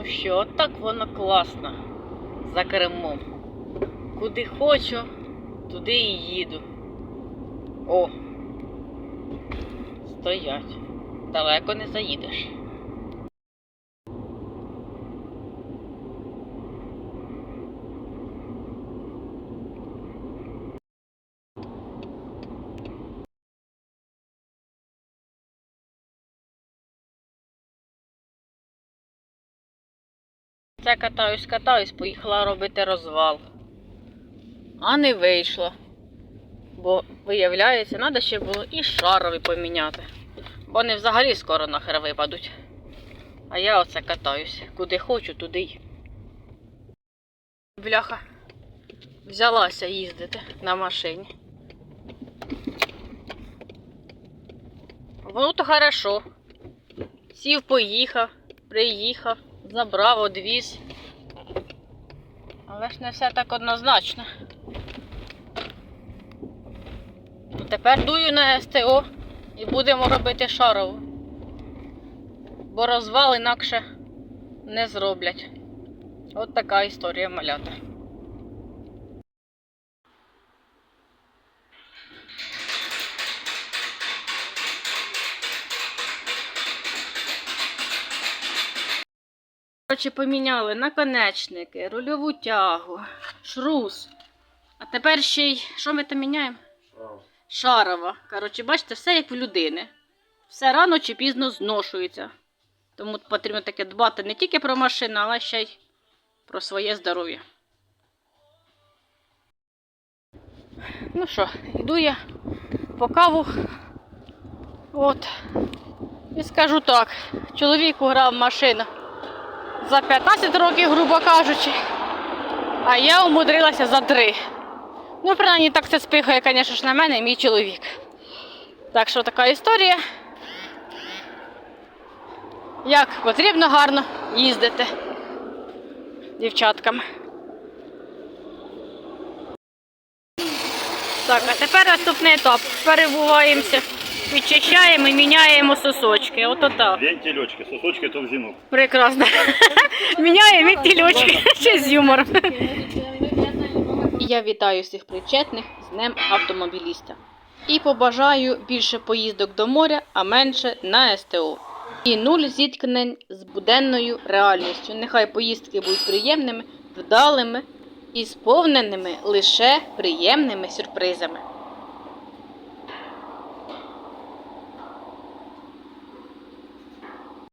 Ну що, отак воно класно за кермом. Куди хочу, туди і їду. О! Стоять. Далеко не заїдеш. Це катаюсь, катаюсь, поїхала робити розвал. А не вийшло. Бо, виявляється, треба ще було і шарові поміняти. Бо вони взагалі скоро нахер випадуть. А я оце катаюсь. Куди хочу, туди й. Бляха. Взялася їздити на машині. Ну то хорошо. Сів, поїхав, приїхав, забрав, одвіз. Але ж не все так однозначно. Тепер дую на СТО і будемо робити шарову. Бо розвал інакше не зроблять. От така історія малята. Коротше, поміняли наконечники, рульову тягу, шрус. А тепер ще й що ми там міняємо? Шарова. Коротше, бачите, все як в людини. Все рано чи пізно зношується. Тому потрібно таке дбати не тільки про машину, але ще й про своє здоров'я. Ну що, йду я по каву. От. І скажу так, чоловік уграв машину за 15 років, грубо кажучи, а я умудрилася за 3. Ну, принаймні, так це спихає, звісно ж, на мене і мій чоловік. Так що така історія. Як потрібно гарно їздити дівчаткам. Так, а тепер наступний етап. Перебуваємося, підчищаємо і міняємо сосочки. Ото так. Вентилечки, сосочки то в жінок. Прекрасно. Міняємо відтільочки ще з юмором. Я вітаю всіх причетних з Днем автомобіліста. І побажаю більше поїздок до моря, а менше на СТО. І нуль зіткнень з буденною реальністю. Нехай поїздки будуть приємними, вдалими і сповненими лише приємними сюрпризами.